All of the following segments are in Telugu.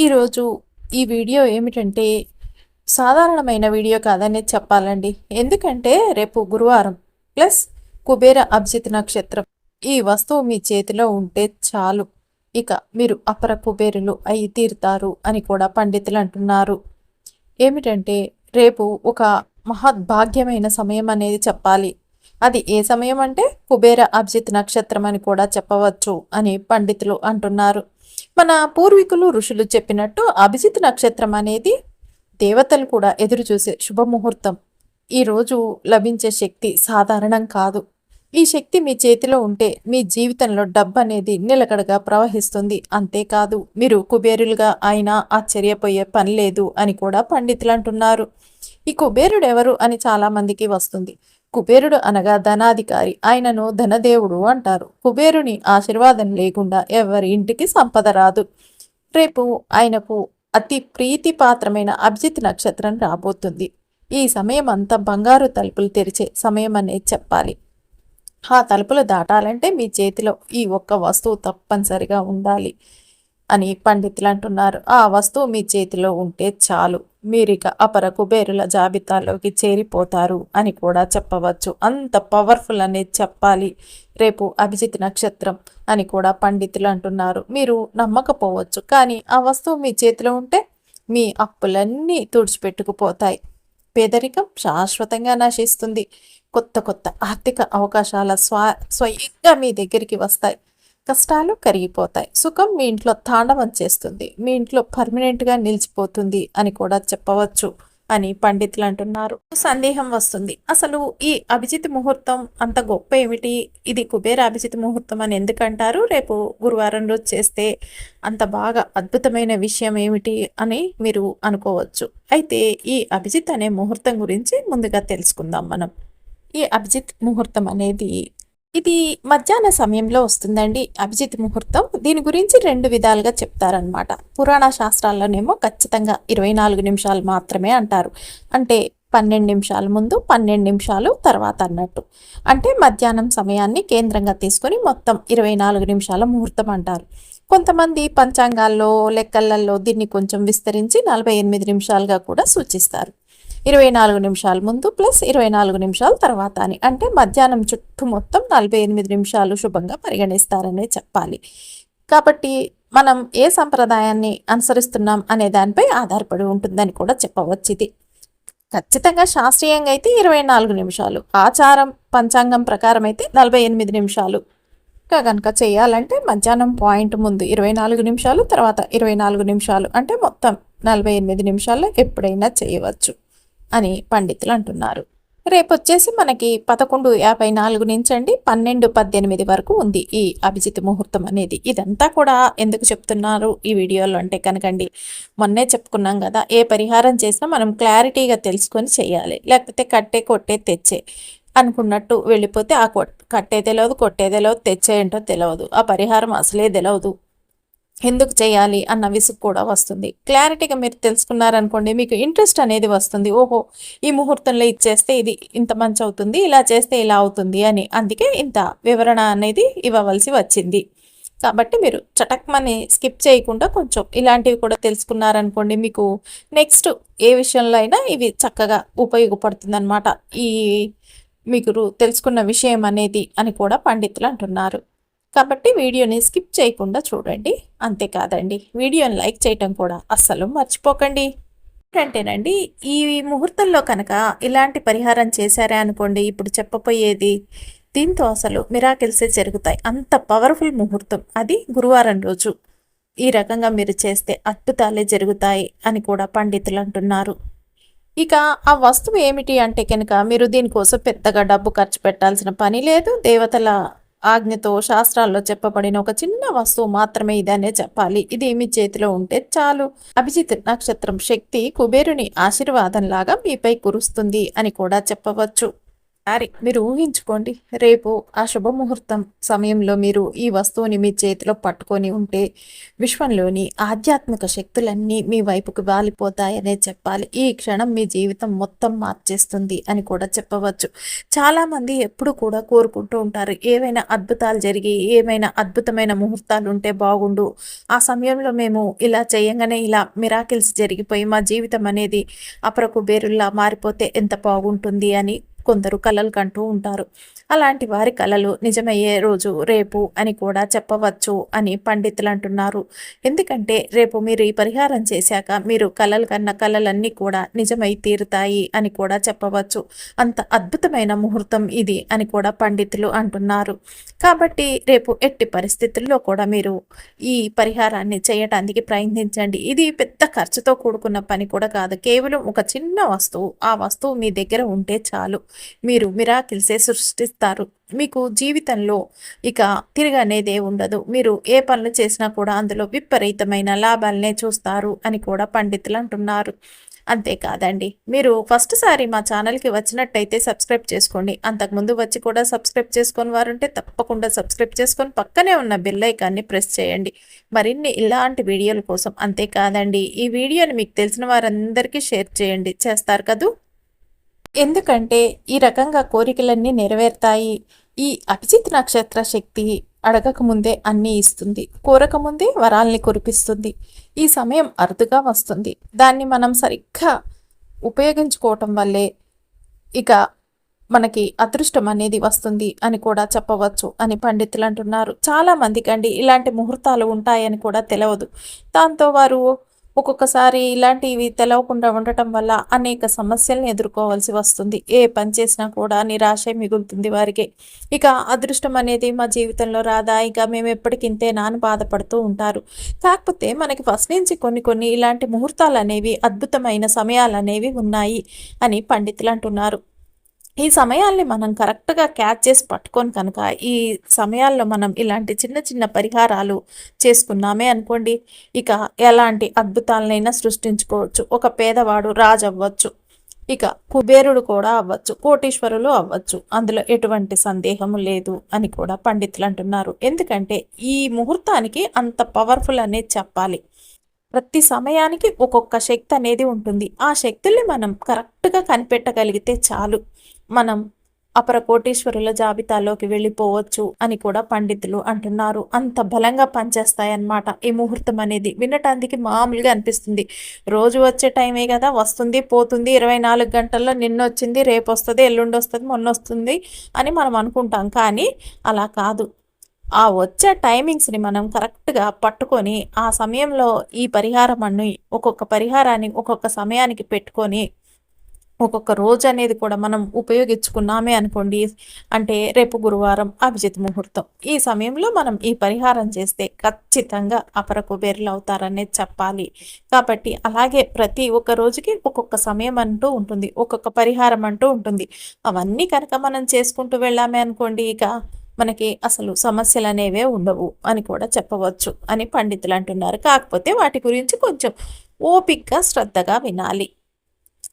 ఈరోజు ఈ వీడియో ఏమిటంటే సాధారణమైన వీడియో కాదనే చెప్పాలండి. ఎందుకంటే రేపు గురువారం ప్లస్ కుబేర అభిజిత్ నక్షత్రం ఈ వస్తువు మీ చేతిలో ఉంటే చాలు. ఇక మీరు అపర కుబేరులు అయి తీరుతారు అని కూడా పండితులు అంటున్నారు. ఏమిటంటే రేపు ఒక మహద్భాగ్యమైన సమయం అనేది చెప్పాలి. అది ఏ సమయం అంటే కుబేర అభిజిత్ నక్షత్రం అని కూడా చెప్పవచ్చు అని పండితులు అంటున్నారు. మన పూర్వీకులు ఋషులు చెప్పినట్టు అభిజిత్ నక్షత్రం అనేది దేవతలు కూడా ఎదురు చూసే శుభముహూర్తం. ఈరోజు లభించే శక్తి సాధారణం కాదు. ఈ శక్తి మీ చేతిలో ఉంటే మీ జీవితంలో డబ్బు అనేది నిలకడగా ప్రవహిస్తుంది. అంతేకాదు మీరు కుబేరులుగా అయినా ఆశ్చర్యపోయే పని లేదు అని కూడా పండితులు అంటున్నారు. ఈ కుబేరుడు ఎవరు అని చాలామందికి వస్తుంది. కుబేరుడు అనగా ధనాధికారి. ఆయనను ధనదేవుడు అంటారు. కుబేరుని ఆశీర్వాదం లేకుండా ఎవరి ఇంటికి సంపద రాదు. రేపు ఆయనకు అతి ప్రీతిపాత్రమైన అభిజిత్ నక్షత్రం రాబోతుంది. ఈ సమయం అంతా బంగారు తలుపులు తెరిచే సమయం అనేది చెప్పాలి. ఆ తలుపులు దాటాలంటే మీ చేతిలో ఈ ఒక్క వస్తువు తప్పనిసరిగా ఉండాలి. అని పండితులు అంటున్నారు ఆ వస్తువు మీ చేతిలో ఉంటే చాలు. మీరిక అపర కుబేరుల జాబితాలోకి చేరిపోతారు అని కూడా చెప్పవచ్చు. అంత పవర్ఫుల్ అనేది చెప్పాలి. రేపు అభిజిత్ నక్షత్రం అని కూడా పండితులు అంటున్నారు. మీరు నమ్మకపోవచ్చు కానీ ఆ వస్తువు మీ చేతిలో ఉంటే మీ అప్పులన్నీ తుడిచిపెట్టుకుపోతాయి. పేదరికం శాశ్వతంగా నశిస్తుంది. కొత్త కొత్త ఆర్థిక అవకాశాల స్వా స్వయంగా మీ దగ్గరికి వస్తాయి. కష్టాలు కరిగిపోతాయి. సుఖం మీ ఇంట్లో తాండవం చేస్తుంది. మీ ఇంట్లో పర్మనెంట్గా నిలిచిపోతుంది అని కూడా చెప్పవచ్చు అని పండితులు అంటున్నారు. సందేహం వస్తుంది. అసలు ఈ అభిజిత్ ముహూర్తం అంత గొప్ప ఏమిటి? ఇది కుబేర అభిజిత్ ముహూర్తం అని ఎందుకంటారు రేపు గురువారం రోజు చేస్తే అంత బాగా అద్భుతమైన విషయం ఏమిటి అని మీరు అనుకోవచ్చు. అయితే ఈ అభిజిత్ అనే ముహూర్తం గురించి ముందుగా తెలుసుకుందాం మనం. ఈ అభిజిత్ ముహూర్తం అనేది ఇది మధ్యాహ్న సమయంలో వస్తుందండి అభిజిత్ ముహూర్తం. దీని గురించి రెండు విధాలుగా చెప్తారనమాట పురాణ శాస్త్రాల్లోనేమో ఖచ్చితంగా ఇరవై నాలుగు నిమిషాలు మాత్రమే అంటారు. అంటే పన్నెండు నిమిషాల ముందు పన్నెండు నిమిషాలు తర్వాత అన్నట్టు. అంటే మధ్యాహ్నం సమయాన్ని కేంద్రంగా తీసుకొని మొత్తం ఇరవై నాలుగు నిమిషాల ముహూర్తం అంటారు. కొంతమంది పంచాంగాల్లో లెక్కలలో దీన్ని కొంచెం విస్తరించి నలభై ఎనిమిది నిమిషాలుగా కూడా సూచిస్తారు. ఇరవై నాలుగు నిమిషాల ముందు ప్లస్ ఇరవై నాలుగు నిమిషాల తర్వాత అని. అంటే మధ్యాహ్నం చుట్టూ మొత్తం నలభై ఎనిమిది నిమిషాలు శుభంగా పరిగణిస్తారనే చెప్పాలి. కాబట్టి మనం ఏ సంప్రదాయాన్ని అనుసరిస్తున్నాం అనే దానిపై ఆధారపడి ఉంటుందని కూడా చెప్పవచ్చు ఇది. ఖచ్చితంగా శాస్త్రీయంగా అయితే ఇరవై నాలుగు నిమిషాలు. ఆచారం పంచాంగం ప్రకారం అయితే నలభై ఎనిమిది నిమిషాలు. కనుక చేయాలంటే మధ్యాహ్నం పాయింట్ ముందు ఇరవై నాలుగు నిమిషాలు తర్వాత ఇరవై నాలుగు నిమిషాలు. అంటే మొత్తం నలభై ఎనిమిది నిమిషాల్లో ఎప్పుడైనా చేయవచ్చు. అని పండితులు అంటున్నారు. రేపు వచ్చేసి మనకి పదకొండు యాభై నాలుగు నుంచి అండి పన్నెండు పద్దెనిమిది వరకు ఉంది ఈ అభిజిత్ ముహూర్తం అనేది. ఇదంతా కూడా ఎందుకు చెప్తున్నారు ఈ వీడియోలో అంటే కనుకండి మొన్నే చెప్పుకున్నాం కదా ఏ పరిహారం చేసినా మనం క్లారిటీగా తెలుసుకొని చేయాలి లేకపోతే కట్టే కొట్టే తెచ్చే అనుకున్నట్టు వెళ్ళిపోతే ఆ కొట్టే కట్టే తెలియదు కొట్టే తెలియదు తెచ్చే ఏంటో తెలియదు ఆ పరిహారం అసలే తెలియదు ఎందుకు చేయాలి అన్న విసుగు కూడా వస్తుంది. క్లారిటీగా మీరు తెలుసుకున్నారనుకోండి మీకు ఇంట్రెస్ట్ అనేది వస్తుంది. ఓహో ఈ ముహూర్తంలో ఇచ్చేస్తే ఇది ఇంత మంచి అవుతుంది ఇలా చేస్తే ఇలా అవుతుంది అని. అందుకే ఇంత వివరణ అనేది ఇవ్వవలసి వచ్చింది. కాబట్టి మీరు చటక్మని స్కిప్ చేయకుండా కొంచెం ఇలాంటివి కూడా తెలుసుకున్నారనుకోండి మీకు నెక్స్ట్ ఏ విషయంలో అయినా ఇవి చక్కగా ఉపయోగపడుతుందనమాట ఈ మీకు తెలుసుకున్న విషయం అనేది అని కూడా పండితులు అంటున్నారు. కాబట్టి వీడియోని స్కిప్ చేయకుండా చూడండి. అంతేకాదండి వీడియోని లైక్ చేయటం కూడా అస్సలు మర్చిపోకండి. ఏంటంటేనండి ఈ ముహూర్తంలో కనుక ఇలాంటి పరిహారం చేశారే అనుకోండి ఇప్పుడు చెప్పబోయేది దీంతో అసలు మిరాకిల్సే జరుగుతాయి. అంత పవర్ఫుల్ ముహూర్తం. అది గురువారం రోజు. ఈ రకంగా మీరు చేస్తే అద్భుతాలే జరుగుతాయి అని కూడా పండితులు అంటున్నారు. ఇక ఆ వస్తువు ఏమిటి అంటే కనుక మీరు దీనికోసం పెద్దగా డబ్బు ఖర్చు పెట్టాల్సిన పని లేదు. దేవతల ఆజ్ఞతో శాస్త్రాల్లో చెప్పబడిన ఒక చిన్న వస్తువు మాత్రమే ఇదనే చెప్పాలి. ఇది మీ చేతిలో ఉంటే చాలు. అభిజిత్ నక్షత్రం శక్తి కుబేరుని ఆశీర్వాదంలాగా మీపై కురుస్తుంది అని కూడా చెప్పవచ్చు. అరే మీరు ఊహించుకోండి. రేపు ఆ శుభముహూర్తం సమయంలో మీరు ఈ వస్తువుని మీ చేతిలో పట్టుకొని ఉంటే విశ్వంలోని ఆధ్యాత్మిక శక్తులన్నీ మీ వైపుకు వాలిపోతాయనే చెప్పాలి. ఈ క్షణం మీ జీవితం మొత్తం మార్చేస్తుంది అని కూడా చెప్పవచ్చు. చాలామంది ఎప్పుడు కూడా కోరుకుంటూ ఉంటారు. ఏవైనా అద్భుతాలు జరిగి ఏమైనా అద్భుతమైన ముహూర్తాలు ఉంటే బాగుండు. ఆ సమయంలో మేము ఇలా చేయంగానే ఇలా మిరాకిల్స్ జరిగిపోయి మా జీవితం అనేది అపరకు బేరుల్లా మారిపోతే ఎంత బాగుంటుంది అని కొందరు కలలు కంటూ ఉంటారు. అలాంటి వారి కళలు నిజమయ్యే రోజు రేపు అని కూడా చెప్పవచ్చు అని పండితులు అంటున్నారు. ఎందుకంటే రేపు మీరు ఈ పరిహారం చేశాక మీరు కళలు కన్న కళలన్నీ కూడా నిజమై తీరుతాయి అని కూడా చెప్పవచ్చు. అంత అద్భుతమైన ముహూర్తం ఇది అని కూడా పండితులు అంటున్నారు. కాబట్టి రేపు ఎట్టి పరిస్థితుల్లో కూడా మీరు ఈ పరిహారాన్ని చేయటానికి ప్రయత్నించండి. ఇది పెద్ద ఖర్చుతో కూడుకున్న పని కూడా కాదు. కేవలం ఒక చిన్న వస్తువు ఆ వస్తువు మీ దగ్గర ఉంటే చాలు. మీరు మిరాకిల్సే చెప్తారు. మీకు జీవితంలో ఇక తిరగనేదే ఉండదు. మీరు ఏ పనులు చేసినా కూడా అందులో విపరీతమైన లాభాలనే చూస్తారు అని కూడా పండితులు అంటున్నారు. అంతేకాదండి మీరు ఫస్ట్ సారి మా ఛానల్కి వచ్చినట్టయితే సబ్స్క్రైబ్ చేసుకోండి. అంతకుముందు వచ్చి కూడా సబ్స్క్రైబ్ చేసుకొని వారుంటే తప్పకుండా సబ్స్క్రైబ్ చేసుకొని పక్కనే ఉన్న బెల్ ఐకాన్ని ప్రెస్ చేయండి. మరిన్ని ఇలాంటి వీడియోల కోసం అంతేకాదండి ఈ వీడియోని మీకు తెలిసిన వారందరికీ షేర్ చేయండి. చేస్తారు కదూ? ఎందుకంటే ఈ రకంగా కోరికలన్నీ నెరవేరుతాయి. ఈ అభిజిత్ నక్షత్ర శక్తి అడగకముందే అన్నీ ఇస్తుంది. కోరకముందే వరాల్ని కురిపిస్తుంది. ఈ సమయం అరుదుగా వస్తుంది. దాన్ని మనం సరిగ్గా ఉపయోగించుకోవటం వల్లే ఇక మనకి అదృష్టం అనేది వస్తుంది అని కూడా చెప్పవచ్చు అని పండితులు అంటున్నారు. చాలా మందికి అండి ఇలాంటి ముహూర్తాలు ఉంటాయని కూడా తెలియదు దాంతో వారు ఒక్కొక్కసారి ఇలాంటివి తెలవకుండా ఉండటం వల్ల అనేక సమస్యలను ఎదుర్కోవాల్సి వస్తుంది. ఏ పని చేసినా కూడా నిరాశ మిగులుతుంది వారికి. ఇక అదృష్టం అనేది మా జీవితంలో రాదా? ఇక మేము ఎప్పటికింతే నాని బాధపడుతూ ఉంటారు. కాకపోతే మనకి ఫస్ట్ నుంచి కొన్ని కొన్ని ఇలాంటి ముహూర్తాలు అనేవి అద్భుతమైన సమయాలు అనేవి ఉన్నాయి అని పండితులు అంటున్నారు. ఈ సమయాల్ని మనం కరెక్ట్గా క్యాచ్ చేసి పట్టుకొని కనుక ఈ సమయాల్లో మనం ఇలాంటి చిన్న చిన్న పరిహారాలు చేసుకున్నామే అనుకోండి ఇక ఎలాంటి అద్భుతాలనైనా సృష్టించుకోవచ్చు. ఒక పేదవాడు రాజు అవ్వచ్చు ఇక కుబేరుడు కూడా అవ్వచ్చు కోటీశ్వరులు అవ్వచ్చు. అందులో ఎటువంటి సందేహము లేదు అని కూడా పండితులు అంటున్నారు. ఎందుకంటే ఈ ముహూర్తానికి అంత పవర్ఫుల్ అనేది చెప్పాలి. ప్రతి సమయానికి ఒక్కొక్క శక్తి అనేది ఉంటుంది. ఆ శక్తుల్ని మనం కరెక్ట్గా కనిపెట్టగలిగితే చాలు. మనం అపర కోటీశ్వరుల జాబితాలోకి వెళ్ళిపోవచ్చు అని కూడా పండితులు అంటున్నారు. అంత బలంగా పనిచేస్తాయన్నమాట ఈ ముహూర్తం అనేది. వినటానికి మామూలుగా అనిపిస్తుంది. రోజు వచ్చే టైమే కదా వస్తుంది పోతుంది ఇరవై నాలుగు గంటల్లో నిన్న వచ్చింది రేపు వస్తుంది ఎల్లుండి వస్తుంది మొన్న వస్తుంది అని మనం అనుకుంటాం. కానీ అలా కాదు. ఆ వచ్చే టైమింగ్స్ని మనం కరెక్ట్గా పట్టుకొని ఆ సమయంలో ఈ పరిహారం అన్ని ఒక్కొక్క పరిహారాన్ని ఒక్కొక్క సమయానికి పెట్టుకొని ఒక్కొక్క రోజు అనేది కూడా మనం ఉపయోగించుకున్నామే అనుకోండి. అంటే రేపు గురువారం అభిజిత్ ముహూర్తం. ఈ సమయంలో మనం ఈ పరిహారం చేస్తే ఖచ్చితంగా అపర కుబేరులు అవుతారనేది చెప్పాలి. కాబట్టి అలాగే ప్రతి ఒక్క రోజుకి ఒక్కొక్క సమయం అంటూ ఉంటుంది. ఒక్కొక్క పరిహారం అంటూ ఉంటుంది. అవన్నీ కనుక మనం చేసుకుంటూ వెళ్ళామే అనుకోండి ఇక మనకి అసలు సమస్యలు అనేవే ఉండవు అని కూడా చెప్పవచ్చు అని పండితులు అంటున్నారు. కాకపోతే వాటి గురించి కొంచెం ఓపిక్గా శ్రద్ధగా వినాలి.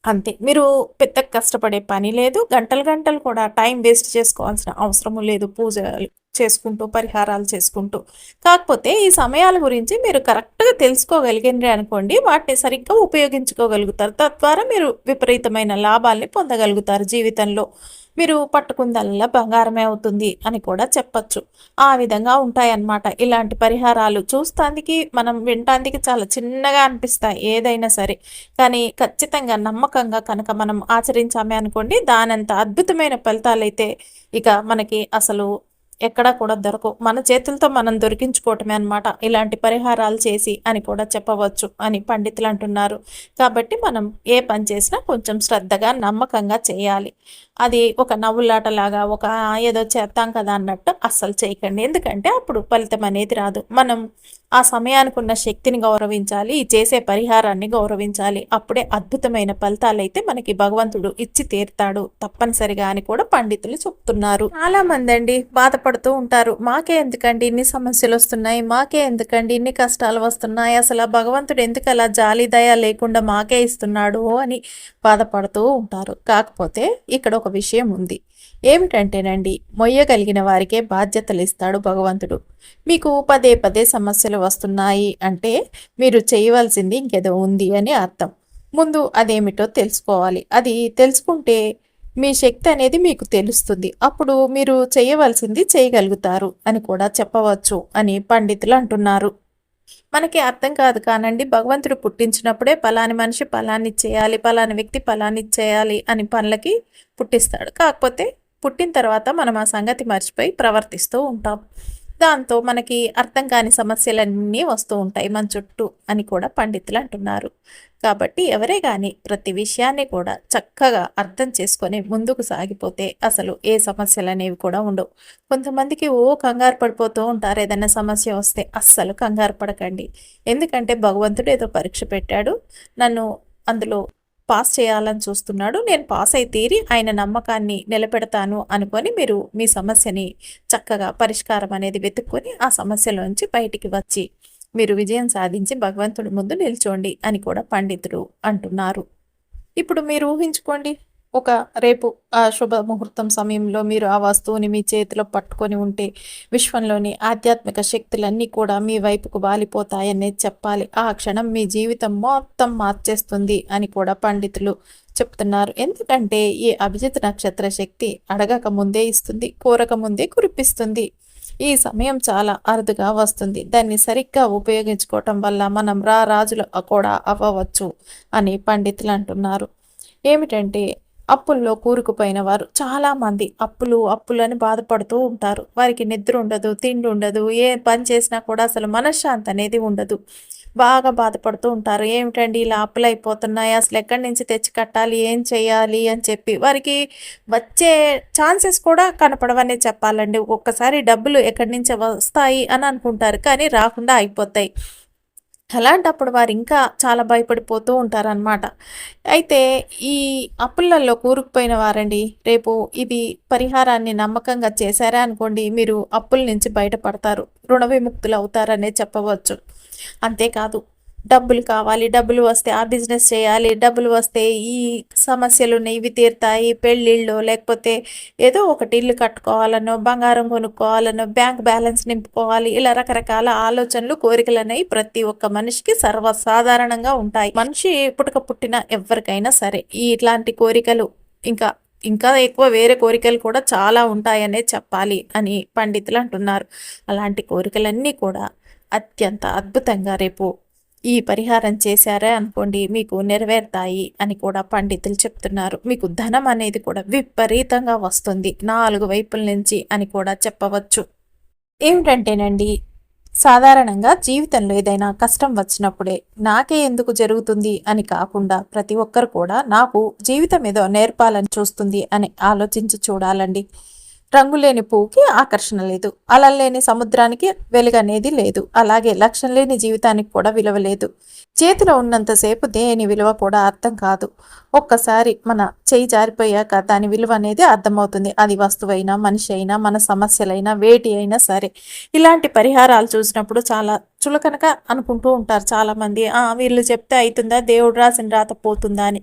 అంతే. మీరు పెద్ద కష్టపడే పని లేదు. గంటలు గంటలు కూడా టైం వేస్ట్ చేసుకోవాల్సిన అవసరము లేదు. పూజలు చేసుకుంటూ పరిహారాలు చేసుకుంటూ. కాకపోతే ఈ సమయాల గురించి మీరు కరెక్ట్గా తెలుసుకోగలిగినరే అనుకోండి. వాటిని సరిగ్గా ఉపయోగించుకోగలుగుతారు. తద్వారా మీరు విపరీతమైన లాభాల్ని పొందగలుగుతారు జీవితంలో. మీరు పట్టుకుందల్లా బంగారమే అవుతుంది అని కూడా చెప్పచ్చు. ఆ విధంగా ఉంటాయన్నమాట. ఇలాంటి పరిహారాలు చూస్తానికి మనం వినటానికి చాలా చిన్నగా అనిపిస్తాయి ఏదైనా సరే. కానీ ఖచ్చితంగా నమ్మకంగా కనుక మనం ఆచరించామే అనుకోండి దానంత అద్భుతమైన ఫలితాలు అయితే ఇక మనకి అసలు ఎక్కడా కూడా దొరకవు. మన చేతులతో మనం దొరికించుకోవటమే అనమాట ఇలాంటి పరిహారాలు చేసి అని కూడా చెప్పవచ్చు అని పండితులు అంటున్నారు. కాబట్టి మనం ఏ పని చేసినా కొంచెం శ్రద్ధగా నమ్మకంగా చేయాలి. అది ఒక నవ్వులాటలాగా ఒక ఏదో చేస్తాం కదా అన్నట్టు అస్సలు చేయకండి. ఎందుకంటే అప్పుడు ఫలితం అనేది రాదు. మనం ఆ సమయానికి ఉన్న శక్తిని గౌరవించాలి చేసే పరిహారాన్ని గౌరవించాలి. అప్పుడే అద్భుతమైన ఫలితాలైతే మనకి భగవంతుడు ఇచ్చి తీరుతాడు. తప్పనిసరిగా అని కూడా పండితులు చెప్తున్నారు. చాలా మంది అండి బాధపడుతూ ఉంటారు. మాకే ఎందుకండి ఇన్ని సమస్యలు వస్తున్నాయి? మాకే ఎందుకండి ఇన్ని కష్టాలు వస్తున్నాయి? అసలు ఆ భగవంతుడు ఎందుకు అలా జాలి దయ లేకుండా మాకే ఇస్తున్నాడు? అని బాధపడుతూ ఉంటారు. కాకపోతే ఇక్కడ ఒక విషయం ఉంది. ఏమిటంటేనండి మొయ్యగలిగిన వారికే బాధ్యతలు ఇస్తాడు భగవంతుడు. మీకు పదే పదే సమస్యలు వస్తున్నాయి అంటే మీరు చేయవలసింది ఇంకేదో ఉంది అని అర్థం. ముందు అదేమిటో తెలుసుకోవాలి. అది తెలుసుకుంటే మీ శక్తి అనేది మీకు తెలుస్తుంది. అప్పుడు మీరు చేయవలసింది చేయగలుగుతారు అని కూడా చెప్పవచ్చు అని పండితులు అంటున్నారు. మనకి అర్థం కాదు కానండి భగవంతుడు పుట్టించినప్పుడే పలాని మనిషి పలాని చేయాలి పలాని వ్యక్తి పలాని చేయాలి అని పనులకి పుట్టిస్తాడు. కాకపోతే పుట్టిన తర్వాత మనం ఆ సంగతి మర్చిపోయి ప్రవర్తిస్తూ ఉంటాం. దాంతో మనకి అర్థం కాని సమస్యలన్నీ వస్తూ ఉంటాయి మన చుట్టూ అని కూడా పండితులు అంటున్నారు. కాబట్టి ఎవరే కానీ ప్రతి విషయాన్ని కూడా చక్కగా అర్థం చేసుకొని ముందుకు సాగిపోతే అసలు ఏ సమస్యలు అనేవి కూడా ఉండవు. కొంతమందికి ఓ కంగారు పడిపోతూ ఉంటారు. ఏదైనా సమస్య వస్తే అస్సలు కంగారు పడకండి. ఎందుకంటే భగవంతుడు ఏదో పరీక్ష పెట్టాడు. నన్ను అందులో పాస్ చేయాలని చూస్తున్నాడు. నేను పాస్ అయి తీరి ఆయన నమ్మకాన్ని నిలబెడతాను అనుకొని మీరు మీ సమస్యని చక్కగా పరిష్కారం అనేది వెతుక్కొని ఆ సమస్యలోంచి బయటికి వచ్చి మీరు విజయం సాధించి భగవంతుడి ముందు నిల్చోండి అని కూడా పండితుడు అంటున్నారు. ఇప్పుడు మీరు ఊహించుకోండి. ఒక రేపు ఆ శుభ ముహూర్తం సమయంలో మీరు ఆ వస్తువుని మీ చేతిలో పట్టుకొని ఉంటే విశ్వంలోని ఆధ్యాత్మిక శక్తులన్నీ కూడా మీ వైపుకు వాలిపోతాయనే చెప్పాలి. ఆ క్షణం మీ జీవితం మొత్తం మార్చేస్తుంది అని కూడా పండితులు చెప్తున్నారు. ఎందుకంటే ఈ అభిజిత్ నక్షత్ర శక్తి అడగక ముందే ఇస్తుంది కోరక ముందే కురిపిస్తుంది. ఈ సమయం చాలా అరుదుగా వస్తుంది. దాన్ని సరిగ్గా ఉపయోగించుకోవటం వల్ల మనం రా రాజులు కూడా అవ్వవచ్చు అని పండితులు అంటున్నారు. ఏమిటంటే అప్పుల్లో కూరుకుపోయిన వారు చాలామంది అప్పులు అప్పులని బాధపడుతూ ఉంటారు. వారికి నిద్ర ఉండదు తిండి ఉండదు ఏ పని చేసినా కూడా అసలు మనశ్శాంతి అనేది ఉండదు. బాగా బాధపడుతూ ఉంటారు. ఏమిటండి ఇలా అప్పులు అయిపోతున్నాయి? అసలు ఎక్కడి నుంచి తెచ్చి కట్టాలి? ఏం చేయాలి? అని చెప్పి వారికి వచ్చే ఛాన్సెస్ కూడా కనపడవనే చెప్పాలండి. ఒక్కసారి డబ్బులు ఎక్కడి నుంచి వస్తాయి అని అనుకుంటారు కానీ రాకుండా అయిపోతాయి. అలాంటప్పుడు వారు ఇంకా చాలా భయపడిపోతూ ఉంటారనమాట అయితే ఈ అప్పులలో కూరుకుపోయిన వారండి రేపు ఇది పరిహారాన్ని నమ్మకంగా చేశారా అనుకోండి మీరు అప్పుల నుంచి బయటపడతారు రుణ విముక్తులు అవుతారనే చెప్పవచ్చు. అంతేకాదు డబ్బులు కావాలి డబ్బులు వస్తే ఆ బిజినెస్ చేయాలి డబ్బులు వస్తే ఈ సమస్యలు ఇవి తీరుతాయి పెళ్ళిళ్ళు లేకపోతే ఏదో ఒకటి ఇల్లు కట్టుకోవాలనో బంగారం కొనుక్కోవాలనో బ్యాంక్ బ్యాలెన్స్ నింపుకోవాలి ఇలా రకరకాల ఆలోచనలు కోరికలు అనేవి ప్రతి ఒక్క మనిషికి సర్వసాధారణంగా ఉంటాయి. మనిషి పుట్టుక పుట్టిన ఎవరికైనా సరే ఇట్లాంటి కోరికలు ఇంకా ఇంకా ఎక్కువ వేరే కోరికలు కూడా చాలా ఉంటాయనే చెప్పాలి అని పండితులు అంటున్నారు. అలాంటి కోరికలన్నీ కూడా అత్యంత అద్భుతంగా రేపు ఈ పరిహారం చేశారే అనుకోండి మీకు నెరవేరుతాయి అని కూడా పండితులు చెప్తున్నారు. మీకు ధనం అనేది కూడా విపరీతంగా వస్తుంది. నాలుగు వైపుల నుంచి అని కూడా చెప్పవచ్చు. ఏమిటంటేనండి సాధారణంగా జీవితంలో ఏదైనా కష్టం వచ్చినప్పుడే నాకే ఎందుకు జరుగుతుంది అని కాకుండా ప్రతి ఒక్కరు కూడా నాకు జీవితం ఏదో నేర్పాలని చూస్తుంది అని ఆలోచించి చూడాలండి. రంగులేని పువ్వుకి ఆకర్షణ లేదు. అలలేని సముద్రానికి వెలుగనేది లేదు. అలాగే లక్ష్యం లేని జీవితానికి కూడా విలువ లేదు. చేతిలో ఉన్నంతసేపు దేని విలువ కూడా అర్థం కాదు. ఒక్కసారి మన చేయి జారిపోయాక దాని విలువ అనేది అర్థమవుతుంది. అది వస్తువైనా మనిషి అయినా మన సమస్యలైనా వేటి అయినా సరే. ఇలాంటి పరిహారాలు చూసినప్పుడు చాలా చులకనక అనుకుంటూ ఉంటారు చాలామంది. వీళ్ళు చెప్తే అవుతుందా దేవుడు రాసిన రాత పోతుందా అని.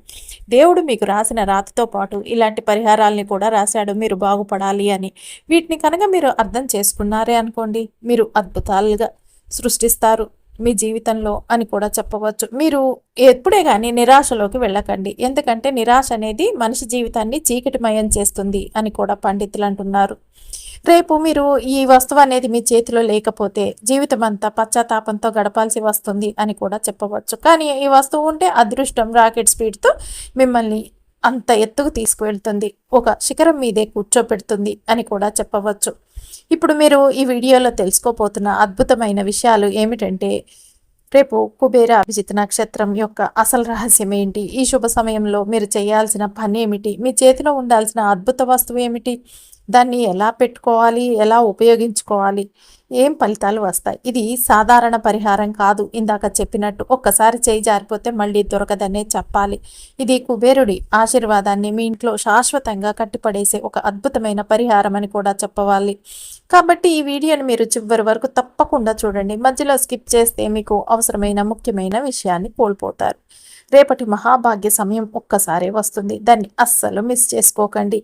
దేవుడు మీకు రాసిన రాతతో పాటు ఇలాంటి పరిహారాలని కూడా రాశాడు. మీరు బాగుపడాలి అని. వీటిని కనుక మీరు అర్థం చేసుకున్నారే అనుకోండి మీరు అద్భుతాలుగా సృష్టిస్తారు. మీ జీవితంలో అని కూడా చెప్పవచ్చు. మీరు ఎప్పుడే కానీ నిరాశలోకి వెళ్ళకండి. ఎందుకంటే నిరాశ అనేది మనిషి జీవితాన్ని చీకటిమయం చేస్తుంది అని కూడా పండితులు అంటున్నారు. రేపు మీరు ఈ వస్తువు అనేది మీ చేతిలో లేకపోతే జీవితం అంతా పశ్చాత్తాపంతో గడపాల్సి వస్తుంది అని కూడా చెప్పవచ్చు. కానీ ఈ వస్తువు ఉంటే అదృష్టం రాకెట్ స్పీడ్తో మిమ్మల్ని అంత ఎత్తుకు తీసుకువెళ్తుంది. ఒక శిఖరం మీదే కూర్చోపెడుతుంది అని కూడా చెప్పవచ్చు. ఇప్పుడు మీరు ఈ వీడియోలో తెలుసుకోపోతున్న అద్భుతమైన విషయాలు ఏమిటంటే రేపు కుబేర అభిజిత్ నక్షత్రం యొక్క అసలు రహస్యం ఏంటి? ఈ శుభ సమయంలో మీరు చేయాల్సిన పని ఏమిటి? మీ చేతిలో ఉండాల్సిన అద్భుత వస్తువు ఏమిటి? దాన్ని ఎలా పెట్టుకోవాలి ఎలా ఉపయోగించుకోవాలి ఏం ఫలితాలు వస్తాయి? ఇది సాధారణ పరిహారం కాదు. ఇందాక చెప్పినట్టు ఒక్కసారి చేయి జారిపోతే మళ్ళీ దొరకదనే చెప్పాలి. ఇది కుబేరుడి ఆశీర్వాదాన్ని మీ ఇంట్లో శాశ్వతంగా కట్టిపడేసే ఒక అద్భుతమైన పరిహారం అని కూడా చెప్పవాలి. కాబట్టి ఈ వీడియోని మీరు చివరి వరకు తప్పకుండా చూడండి. మధ్యలో స్కిప్ చేస్తే మీకు అవసరమైన ముఖ్యమైన విషయాన్ని కోల్పోతారు. రేపటి మహాభాగ్య సమయం ఒక్కసారే వస్తుంది. దాన్ని అస్సలు మిస్ చేసుకోకండి.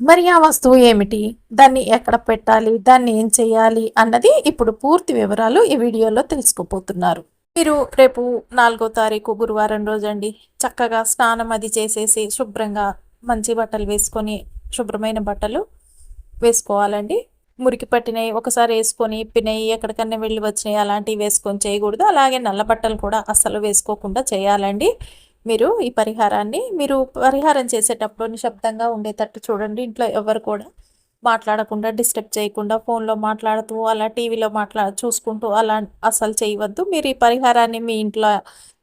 మరి ఆ వస్తువు ఏమిటి? దాన్ని ఎక్కడ పెట్టాలి? దాన్ని ఏం చేయాలి? అన్నది ఇప్పుడు పూర్తి వివరాలు ఈ వీడియోలో తెలుసుకోపోతున్నారు మీరు రేపు నాలుగో తారీఖు గురువారం రోజండి. చక్కగా స్నానం అది చేసేసి శుభ్రంగా మంచి బట్టలు వేసుకొని శుభ్రమైన బట్టలు వేసుకోవాలండి. మురికి పట్టినవి ఒకసారి వేసుకొని ఇప్పినవి ఎక్కడికన్నా వెళ్ళి వచ్చినాయి అలాంటివి వేసుకొని చేయకూడదు. అలాగే నల్ల బట్టలు కూడా అస్సలు వేసుకోకుండా చేయాలండి. మీరు ఈ పరిహారాన్ని మీరు పరిహారం చేసేటప్పుడు నిశ్శబ్దంగా ఉండేటట్టు చూడండి. ఇంట్లో ఎవరు కూడా మాట్లాడకుండా డిస్టర్బ్ చేయకుండా ఫోన్లో మాట్లాడుతూ అలా టీవీలో మాట్లా చూసుకుంటూ అలా అసలు చేయవద్దు. మీరు ఈ పరిహారాన్ని మీ ఇంట్లో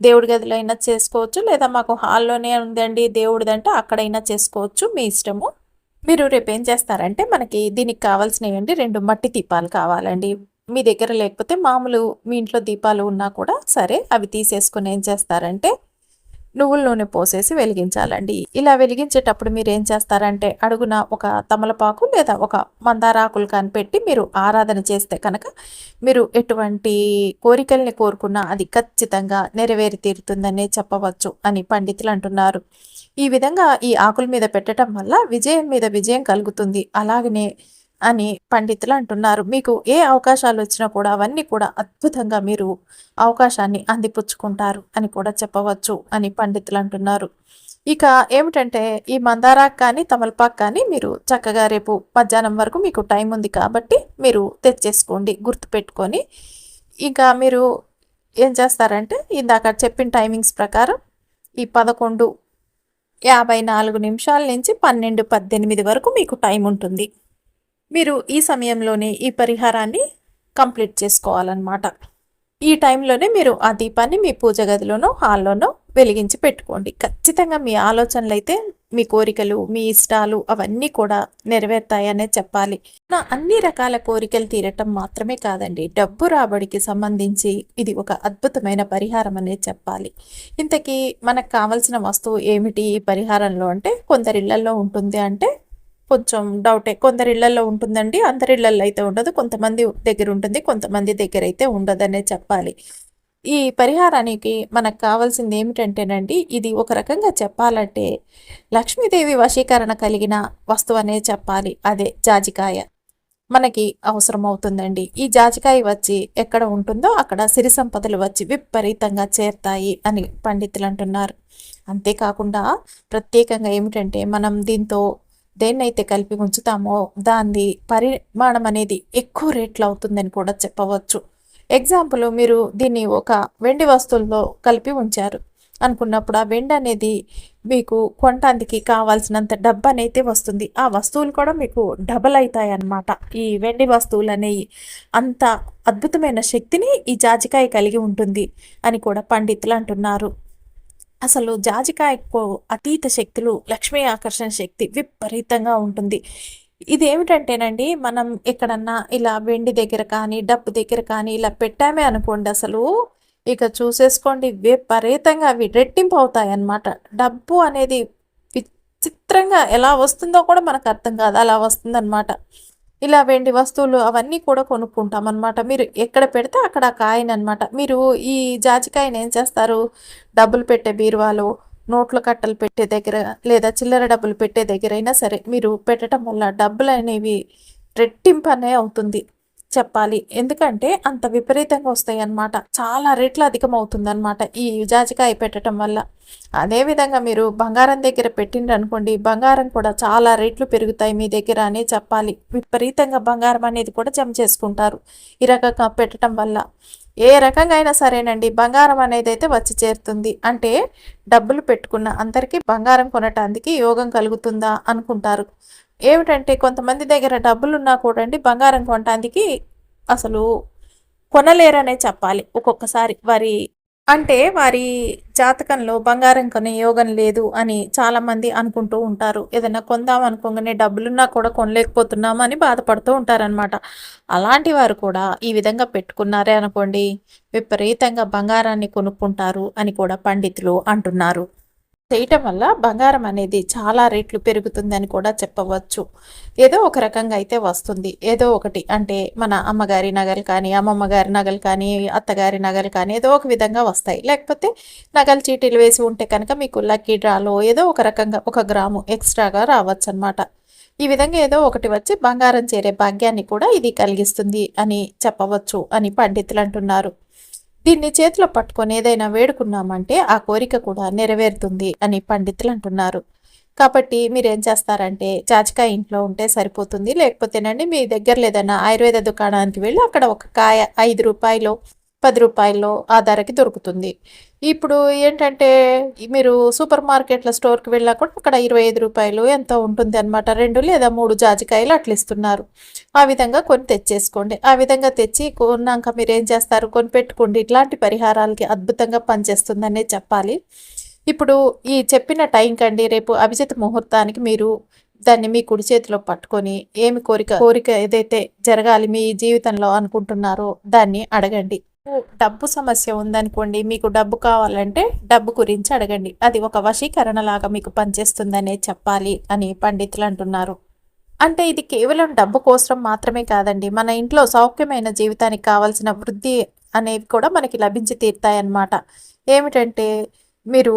దేవుడి గదిలో అయినా చేసుకోవచ్చు లేదా మాకు హాల్లోనే ఉందండి దేవుడిదంటే అక్కడైనా చేసుకోవచ్చు మీ ఇష్టము. మీరు రేపు ఏం చేస్తారంటే మనకి దీనికి కావాల్సినవి రెండు మట్టి దీపాలు కావాలండి. మీ దగ్గర లేకపోతే మామూలు మీ ఇంట్లో దీపాలు ఉన్నా కూడా సరే అవి తీసేసుకుని ఏం చేస్తారంటే నువ్వుల నూనె పోసేసి వెలిగించాలండి. ఇలా వెలిగించేటప్పుడు మీరు ఏం చేస్తారంటే అడుగున ఒక తమలపాకు లేదా ఒక మందారాకులు కనిపెట్టి మీరు ఆరాధన చేస్తే కనుక మీరు ఎటువంటి కోరికల్ని కోరుకున్నా అది ఖచ్చితంగా నెరవేరి తీరుతుందనే చెప్పవచ్చు అని పండితులు అంటున్నారు. ఈ విధంగా ఈ ఆకుల మీద పెట్టడం వల్ల విజయం మీద విజయం కలుగుతుంది. అలాగనే అని పండితులు అంటున్నారు. మీకు ఏ అవకాశాలు వచ్చినా కూడా అవన్నీ కూడా అద్భుతంగా మీరు అవకాశాన్ని అందిపుచ్చుకుంటారు అని కూడా చెప్పవచ్చు అని పండితులు అంటున్నారు. ఇక ఏమిటంటే ఈ మందారాకు కానీ తమలపాకు కానీ మీరు చక్కగా రేపు మధ్యాహ్నం వరకు మీకు టైం ఉంది కాబట్టి మీరు తెచ్చేసుకోండి గుర్తుపెట్టుకొని. ఇంకా మీరు ఏం చేస్తారంటే ఇందాక చెప్పిన టైమింగ్స్ ప్రకారం ఈ పదకొండు యాభై నాలుగు నిమిషాల నుంచి పన్నెండు పద్దెనిమిది వరకు మీకు టైం ఉంటుంది. మీరు ఈ సమయంలోనే ఈ పరిహారాన్ని కంప్లీట్ చేసుకోవాలన్నమాట. ఈ టైంలోనే మీరు ఆ దీపాన్ని మీ పూజ గదిలోనో హాల్లోనో వెలిగించి పెట్టుకోండి. ఖచ్చితంగా మీ ఆలోచనలు అయితే మీ కోరికలు మీ ఇష్టాలు అవన్నీ కూడా నెరవేరుతాయనే చెప్పాలి. నా అన్ని రకాల కోరికలు తీరటం మాత్రమే కాదండి. డబ్బు రాబడికి సంబంధించి ఇది ఒక అద్భుతమైన పరిహారం అనేది చెప్పాలి. ఇంతకీ మనకు కావలసిన వస్తువు ఏమిటి ఈ పరిహారంలో అంటే కొందరిళ్ళలో ఉంటుంది అంటే కొంచెం డౌటే కొందరి ఇళ్ళలో ఉంటుందండి అందరి ఇళ్ళలో అయితే ఉండదు. కొంతమంది దగ్గర ఉంటుంది కొంతమంది దగ్గర అయితే ఉండదనే చెప్పాలి. ఈ పరిహారానికి మనకు కావాల్సింది ఏమిటంటేనండి ఇది ఒక రకంగా చెప్పాలంటే లక్ష్మీదేవి వశీకరణ కలిగిన వస్తువు అనే చెప్పాలి. అదే జాజికాయ. మనకి అవసరం అవుతుందండి ఈ జాజికాయ వచ్చి ఎక్కడ ఉంటుందో అక్కడ సిరి సంపదలు వచ్చి విపరీతంగా చేరుతాయి అని పండితులు అంటున్నారు. అంతేకాకుండా ప్రత్యేకంగా ఏమిటంటే మనం దీంతో దేన్నైతే కలిపి ఉంచుతామో దాన్ని పరిమాణం అనేది ఎక్కువ రేట్లు అవుతుందని కూడా చెప్పవచ్చు. ఎగ్జాంపుల్ మీరు దీన్ని ఒక వెండి వస్తువుల్లో కలిపి ఉంచారు. అనుకున్నప్పుడు ఆ వెండి అనేది మీకు కొనటానికి కావాల్సినంత డబ్బు అనేది వస్తుంది. ఆ వస్తువులు కూడా మీకు డబల్ అవుతాయి అన్నమాట ఈ వెండి వస్తువులు అనేవి అంత అద్భుతమైన శక్తిని ఈ జాజికాయ కలిగి ఉంటుంది అని కూడా పండితులు అంటున్నారు. అసలు జాజికాయకు అతీత శక్తులు లక్ష్మీ ఆకర్షణ శక్తి విపరీతంగా ఉంటుంది. ఇది ఏమిటంటేనండి మనం ఎక్కడన్నా ఇలా వెండి దగ్గర కానీ డబ్బు దగ్గర కానీ ఇలా పెట్టామే అనుకోండి అసలు ఇక చూసేసుకోండి విపరీతంగా అవి రెట్టింపు అవుతాయి అన్నమాట డబ్బు అనేది విచిత్రంగా ఎలా వస్తుందో కూడా మనకు అర్థం కాదు అలా వస్తుందన్నమాట. ఇలా వెండి వస్తువులు అవన్నీ కూడా కొనుక్కుంటాం అనమాట మీరు ఎక్కడ పెడితే అక్కడ కాయని అనమాట మీరు ఈ జాజికాయని ఏం చేస్తారు? డబ్బులు పెట్టే బీరువాలో నోట్ల కట్టలు పెట్టే దగ్గర లేదా చిల్లర డబ్బులు పెట్టే దగ్గర అయినా సరే మీరు పెట్టడం వల్ల డబ్బులు అనేవి రెట్టింపు అనే అవుతుంది. చెప్పాలి. ఎందుకంటే అంత విపరీతంగా వస్తాయి అన్నమాట చాలా రేట్లు అధికం అనమాట ఈ జాజికాయ పెట్టడం వల్ల. అదేవిధంగా మీరు బంగారం దగ్గర పెట్టిండ్రు అనుకోండి బంగారం కూడా చాలా రేట్లు పెరుగుతాయి మీ దగ్గర అనే చెప్పాలి. విపరీతంగా బంగారం అనేది కూడా జమ చేసుకుంటారు ఈ రకంగా పెట్టడం వల్ల. ఏ రకంగా అయినా సరేనండి బంగారం అనేది అయితే వచ్చి చేరుతుంది. అంటే డబ్బులు పెట్టుకున్న అందరికీ బంగారం కొనటానికి యోగం కలుగుతుందా అనుకుంటారు. ఏమిటంటే కొంతమంది దగ్గర డబ్బులు ఉన్నా కూడా బంగారం కొనటానికి అసలు కొనలేరనే చెప్పాలి ఒక్కొక్కసారి. వారి అంటే వారి జాతకంలో బంగారం కొనే యోగం లేదు అని చాలామంది అనుకుంటూ ఉంటారు. ఏదైనా కొందాం అనుకోగానే డబ్బులున్నా కూడా కొనలేకపోతున్నామని బాధపడుతూ ఉంటారనమాట అలాంటి వారు కూడా ఈ విధంగా పెట్టుకున్నారే అనుకోండి విపరీతంగా బంగారాన్ని కొనుక్కుంటారు అని కూడా పండితులు అంటున్నారు. చేయటం వల్ల బంగారం అనేది చాలా రేట్లు పెరుగుతుందని కూడా చెప్పవచ్చు. ఏదో ఒక రకంగా అయితే వస్తుంది. ఏదో ఒకటి అంటే మన అమ్మగారి నగలు కానీ అమ్మమ్మ గారి నగలు కానీ అత్తగారి నగలు కానీ ఏదో ఒక విధంగా వస్తాయి. లేకపోతే నగలు చీటీలు వేసి ఉంటే కనుక మీకు లక్కీ డ్రాలో ఏదో ఒక రకంగా ఒక గ్రాము ఎక్స్ట్రాగా రావచ్చు అనమాట ఈ విధంగా ఏదో ఒకటి వచ్చి బంగారం చేరే భాగ్యాన్ని కూడా ఇది కలిగిస్తుంది అని చెప్పవచ్చు అని పండితులు అంటున్నారు. దీన్ని చేతిలో పట్టుకొని ఏదైనా వేడుకున్నామంటే ఆ కోరిక కూడా నెరవేరుతుంది అని పండితులు అంటున్నారు. కాబట్టి మీరేం చేస్తారంటే జాజికాయ ఇంట్లో ఉంటే సరిపోతుంది లేకపోతేనండి మీ దగ్గర లేదన్నా ఆయుర్వేద దుకాణానికి వెళ్ళి అక్కడ ఒక కాయ ఐదు రూపాయలు పది రూపాయలు ఆ ధరకి దొరుకుతుంది. ఇప్పుడు ఏంటంటే మీరు సూపర్ మార్కెట్ల స్టోర్కి వెళ్ళా కూడా అక్కడ ఇరవై ఐదు రూపాయలు ఎంతో ఉంటుంది అనమాట రెండు లేదా మూడు జాజికాయలు అట్లా ఇస్తున్నారు. ఆ విధంగా కొని తెచ్చేసుకోండి. ఆ విధంగా తెచ్చి కొన్నాక మీరు ఏం చేస్తారు? కొని పెట్టుకోండి. ఇట్లాంటి పరిహారాలకి అద్భుతంగా పనిచేస్తుందనే చెప్పాలి. ఇప్పుడు ఈ చెప్పిన టైం కండి రేపు అభిజిత్ ముహూర్తానికి మీరు దాన్ని మీ కుడి చేతిలో పట్టుకొని ఏమి కోరిక కోరిక ఏదైతే జరగాలి మీ జీవితంలో అనుకుంటున్నారో దాన్ని అడగండి. డబ్బు సమస్య ఉందనుకోండి మీకు డబ్బు కావాలంటే డబ్బు గురించి అడగండి. అది ఒక వశీకరణ లాగా మీకు పనిచేస్తుందనే చెప్పాలి అని పండితులు అంటున్నారు. అంటే ఇది కేవలం డబ్బు కోసం మాత్రమే కాదండి మన ఇంట్లో సౌఖ్యమైన జీవితానికి కావాల్సిన వృద్ధి అనేవి కూడా మనకి లభించి తీరుతాయన్నమాట. ఏమిటంటే మీరు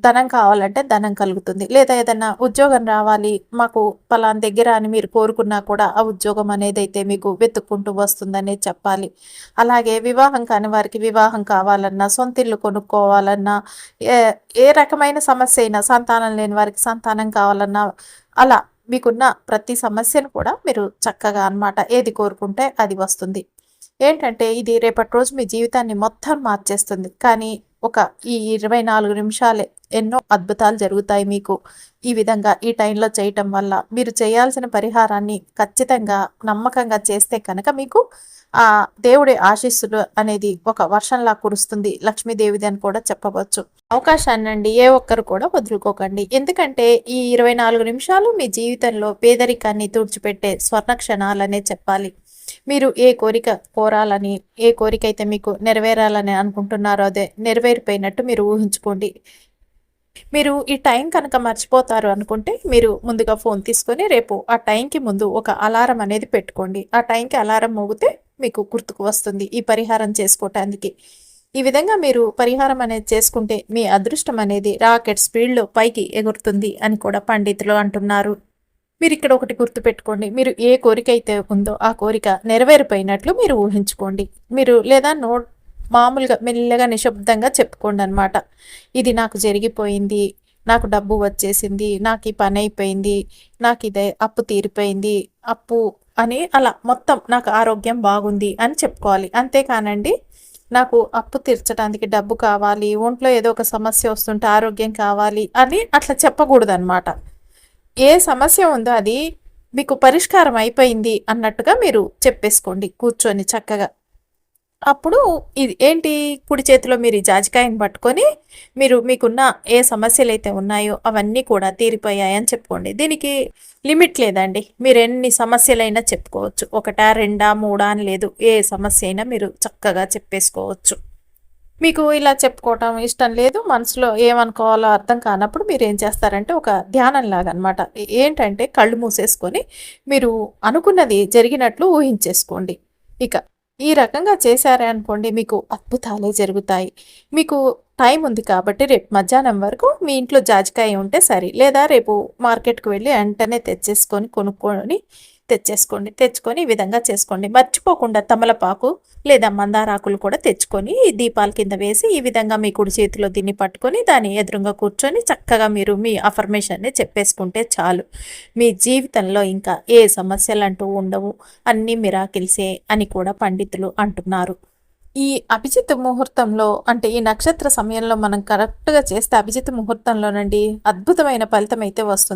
ధనం కావాలంటే ధనం కలుగుతుంది. లేదా ఏదైనా ఉద్యోగం రావాలి మాకు పలాన్ దగ్గర అని మీరు కోరుకున్నా కూడా ఆ ఉద్యోగం అనేది అయితే మీకు వెతుక్కుంటూ వస్తుందనే చెప్పాలి. అలాగే వివాహం కాని వారికి వివాహం కావాలన్నా సొంత ఇల్లు కొనుక్కోవాలన్నా ఏ ఏ రకమైన సమస్య అయినా సంతానం లేని వారికి సంతానం కావాలన్నా అలా మీకున్న ప్రతి సమస్యను కూడా మీరు చక్కగా అనమాట ఏది కోరుకుంటే అది వస్తుంది. ఏంటంటే ఇది రేపటి రోజు మీ జీవితాన్ని మొత్తం మార్చేస్తుంది. కానీ ఒక ఈ ఇరవై నాలుగు నిమిషాలే ఎన్నో అద్భుతాలు జరుగుతాయి మీకు. ఈ విధంగా ఈ టైంలో చేయటం వల్ల మీరు చేయాల్సిన పరిహారాన్ని ఖచ్చితంగా నమ్మకంగా చేస్తే కనుక మీకు ఆ దేవుడి ఆశీస్సులు అనేది ఒక వర్షంలా కురుస్తుంది. లక్ష్మీదేవిది అని కూడా చెప్పవచ్చు. అవకాశాన్ని అండి ఏ ఒక్కరు కూడా వదులుకోకండి. ఎందుకంటే ఈ ఇరవై నాలుగు నిమిషాలు మీ జీవితంలో పేదరికాన్ని తుడిచిపెట్టే స్వర్ణ క్షణాలనే చెప్పాలి. మీరు ఏ కోరిక కోరాలని ఏ కోరిక అయితే మీకు నెరవేరాలని అనుకుంటున్నారో అదే నెరవేరిపోయినట్టు మీరు ఊహించుకోండి. మీరు ఈ టైం కనుక మర్చిపోతారు అనుకుంటే మీరు ముందుగా ఫోన్ తీసుకొని రేపు ఆ టైంకి ముందు ఒక అలారం అనేది పెట్టుకోండి. ఆ టైంకి అలారం మోగితే మీకు గుర్తుకు వస్తుంది ఈ పరిహారం చేసుకోవటానికి ఈ విధంగా మీరు పరిహారం అనేది చేసుకుంటే మీ అదృష్టం అనేది రాకెట్ స్పీడ్లో పైకి ఎగురుతుంది అని కూడా పండితులు అంటున్నారు. మీరు ఇక్కడ ఒకటి గుర్తుపెట్టుకోండి. మీరు ఏ కోరిక అయితే ఉందో ఆ కోరిక నెరవేరిపోయినట్లు మీరు ఊహించుకోండి. మీరు లేదా నో మామూలుగా మెల్లగా నిశ్శబ్దంగా చెప్పుకోండి అనమాట ఇది నాకు జరిగిపోయింది నాకు డబ్బు వచ్చేసింది నాకు ఈ పని అయిపోయింది నాకు ఇదే అప్పు తీరిపోయింది అప్పు అని అలా మొత్తం నాకు ఆరోగ్యం బాగుంది అని చెప్పుకోవాలి. అంతేకానండి నాకు అప్పు తీర్చడానికి డబ్బు కావాలి ఒంట్లో ఏదో ఒక సమస్య వస్తుంటే ఆరోగ్యం కావాలి అని అట్లా చెప్పకూడదు అనమాట ఏ సమస్య ఉందో అది మీకు పరిష్కారం అయిపోయింది అన్నట్టుగా మీరు చెప్పేసుకోండి కూర్చొని చక్కగా. అప్పుడు ఇది ఏంటి? కుడి చేతిలో మీరు ఈ జాజికాయని పట్టుకొని మీరు మీకున్న ఏ సమస్యలు అయితే ఉన్నాయో అవన్నీ కూడా తీరిపోయాయని చెప్పుకోండి. దీనికి లిమిట్ లేదండి. మీరు ఎన్ని సమస్యలైనా చెప్పుకోవచ్చు. ఒకటా రెండా మూడా అని లేదు. ఏ సమస్య అయినా మీరు చక్కగా చెప్పేసుకోవచ్చు. మీకు ఇలా చెప్పుకోవటం ఇష్టం లేదు మనసులో ఏమనుకోవాలో అర్థం కానప్పుడు మీరు ఏం చేస్తారంటే ఒక ధ్యానం లాగా అనమాట ఏంటంటే కళ్ళు మూసేసుకొని మీరు అనుకున్నది జరిగినట్లు ఊహించేసుకోండి. ఇక ఈ రకంగా చేశారే అనుకోండి మీకు అద్భుతాలే జరుగుతాయి. మీకు టైం ఉంది కాబట్టి రేపు మధ్యాహ్నం వరకు మీ ఇంట్లో జాజికాయ ఉంటే సరే లేదా రేపు మార్కెట్కి వెళ్ళి వెంటనే తెచ్చేసుకొని కొనుక్కొని తెచ్చేసుకోండి. తెచ్చుకొని ఈ విధంగా చేసుకోండి. మర్చిపోకుండా తమలపాకు లేదా మందారాకులు కూడా తెచ్చుకొని దీపాల కింద వేసి ఈ విధంగా మీ కుడి చేతిలో దీన్ని పట్టుకొని దాని ఎదురుగా కూర్చొని చక్కగా మీరు మీ అఫర్మేషన్ని చెప్పేసుకుంటే చాలు. మీ జీవితంలో ఇంకా ఏ సమస్యలు అంటూ ఉండవు. అన్నీ మిరాకిల్సే అని కూడా పండితులు అంటున్నారు. ఈ అభిజిత్ ముహూర్తంలో అంటే ఈ నక్షత్ర సమయంలో మనం కరెక్ట్గా చేస్తే అభిజిత్ ముహూర్తంలోనండి అద్భుతమైన ఫలితం అయితే వస్తుంది.